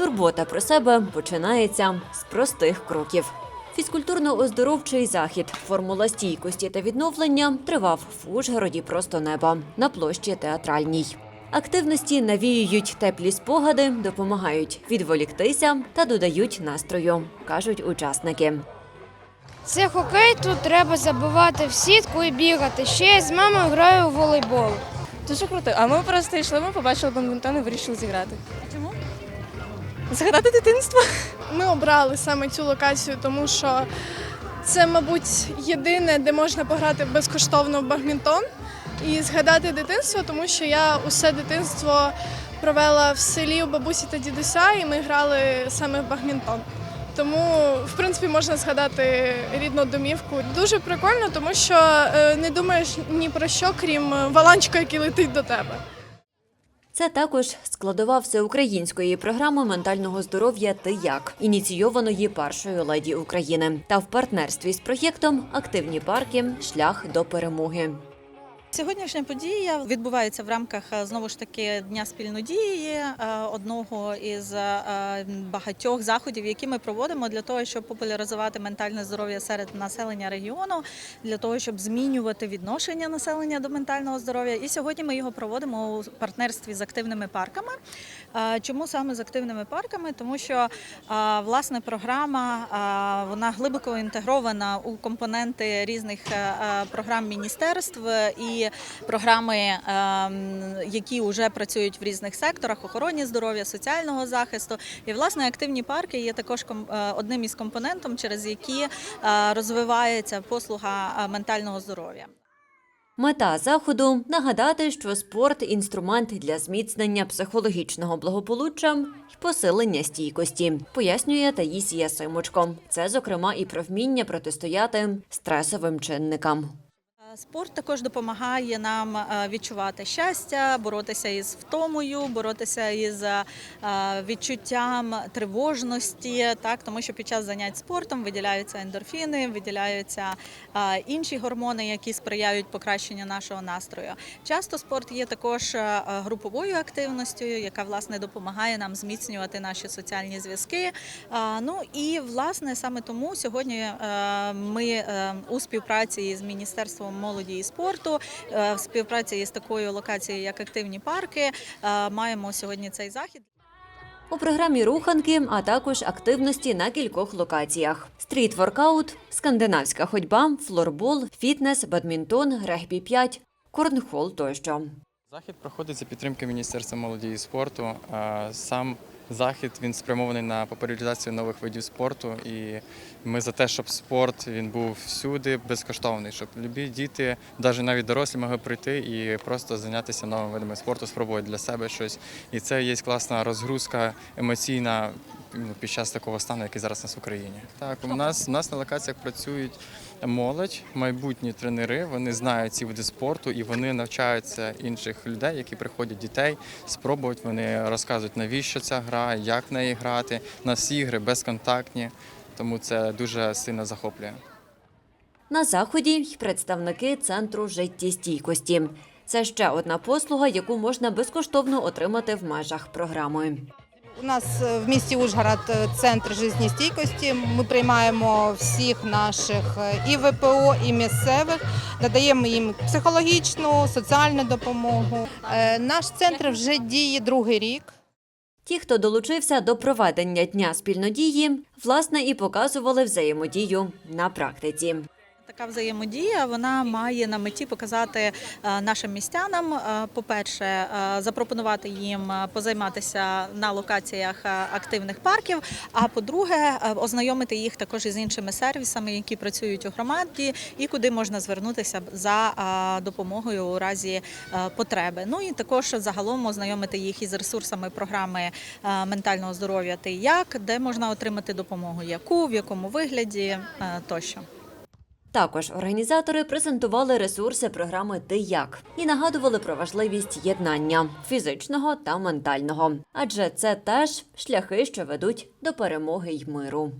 Турбота про себе починається з простих кроків. Фізкультурно-оздоровчий захід Формула стійкості та відновлення тривав в Ужгороді просто неба на площі театральній. Активності навіюють теплі спогади, допомагають відволіктися та додають настрою, кажуть учасники. Це хокей, тут треба забивати в сітку і бігати. Ще я з мамою граю у волейбол. Дуже круто. А ми просто йшли, ми побачили бадмінтон і вирішили зіграти. Чому? Згадати дитинство. Ми обрали саме цю локацію, тому що це, мабуть, єдине, де можна пограти безкоштовно в бадмінтон і згадати дитинство, тому що я усе дитинство провела в селі у бабусі та дідуся, і ми грали саме в бадмінтон. Тому, в принципі, можна згадати рідну домівку. Дуже прикольно, тому що е, не думаєш ні про що, крім е, валанчика, який летить до тебе. Це також складова всеукраїнської програми ментального здоров'я «Ти як», ініційованої першою леді України, та в партнерстві з проєктом Активні парки Шлях до перемоги. Сьогоднішня подія відбувається в рамках е, знову ж таки дня спільнодії, е, одного із е, багатьох заходів, які ми проводимо для того, щоб популяризувати ментальне здоров'я серед населення регіону, для того, щоб змінювати відношення населення до ментального здоров'я. І сьогодні ми його проводимо у партнерстві з активними парками. Чому саме з активними парками? Тому що власне програма вона глибоко інтегрована у компоненти різних програм міністерств і програми, е, які вже працюють в різних секторах охороні здоров'я, соціального захисту. І власне активні парки є також е, одним із компонентом, через які е, розвивається послуга е, ментального здоров'я. Мета заходу нагадати, що спорт інструмент для зміцнення психологічного благополуччя й посилення стійкості, пояснює Таїсія Симочко. Це, зокрема, і про вміння протистояти стресовим чинникам. Спорт також допомагає нам е, відчувати щастя, боротися із втомою, боротися із е, відчуттям тривожності, так тому що під час занять спортом виділяються ендорфіни, виділяються е, інші гормони, які сприяють покращенню нашого настрою. Часто спорт є також груповою активністю, яка власне допомагає нам зміцнювати наші соціальні зв'язки. Ну і власне саме тому сьогодні ми у співпраці з міністерством молоді і спорту, е, в співпраці із такою локацією, як активні парки, е, маємо сьогодні цей захід. У програмі руханки, а також активності на кількох локаціях: стріт-воркаут, скандинавська ходьба, флорбол, фітнес, бадмінтон, регбі 5, корнхол тощо. Захід проходить за підтримки Міністерства молоді і спорту. Сам захід він спрямований на популяризацію нових видів спорту. І ми за те, щоб спорт він був всюди безкоштовний, щоб любі діти, навіть навіть дорослі, могли прийти і просто зайнятися новими видами спорту, спробувати для себе щось. І це є класна розгрузка емоційна під час такого стану, який зараз у нас в Україні. Так, у нас у нас на локаціях працюють молодь, майбутні тренери. Вони знають ці види спорту і вони навчаються інших людей, які приходять дітей, спробують. Вони розказують, навіщо ця гра, як в неї грати. У нас ігри безконтактні, тому це дуже сильно захоплює. На заході й представники центру життєстійкості. Це ще одна послуга, яку можна безкоштовно отримати в межах програми. У нас е, в місті Ужгород е, центр життєстійкості. Ми приймаємо всіх наших е, і ВПО, і місцевих, надаємо їм психологічну, соціальну допомогу. Наш центр вже діє другий рік. Ті, хто долучився до проведення дня спільнодії, власне і показували взаємодію на практиці. Така взаємодія вона має на меті показати е, нашим містянам, е, по-перше, е, запропонувати їм позайматися на локаціях активних парків. А по-друге, ознайомити їх також із іншими сервісами, які працюють у громаді, і куди можна звернутися за допомогою у разі потреби. Ну і також загалом ознайомити їх із ресурсами програми ментального здоров'я «Ти як, де можна отримати допомогу, яку, в якому вигляді тощо. Також організатори презентували ресурси програми Ти як і нагадували про важливість єднання фізичного та ментального, адже це теж шляхи, що ведуть до перемоги й миру.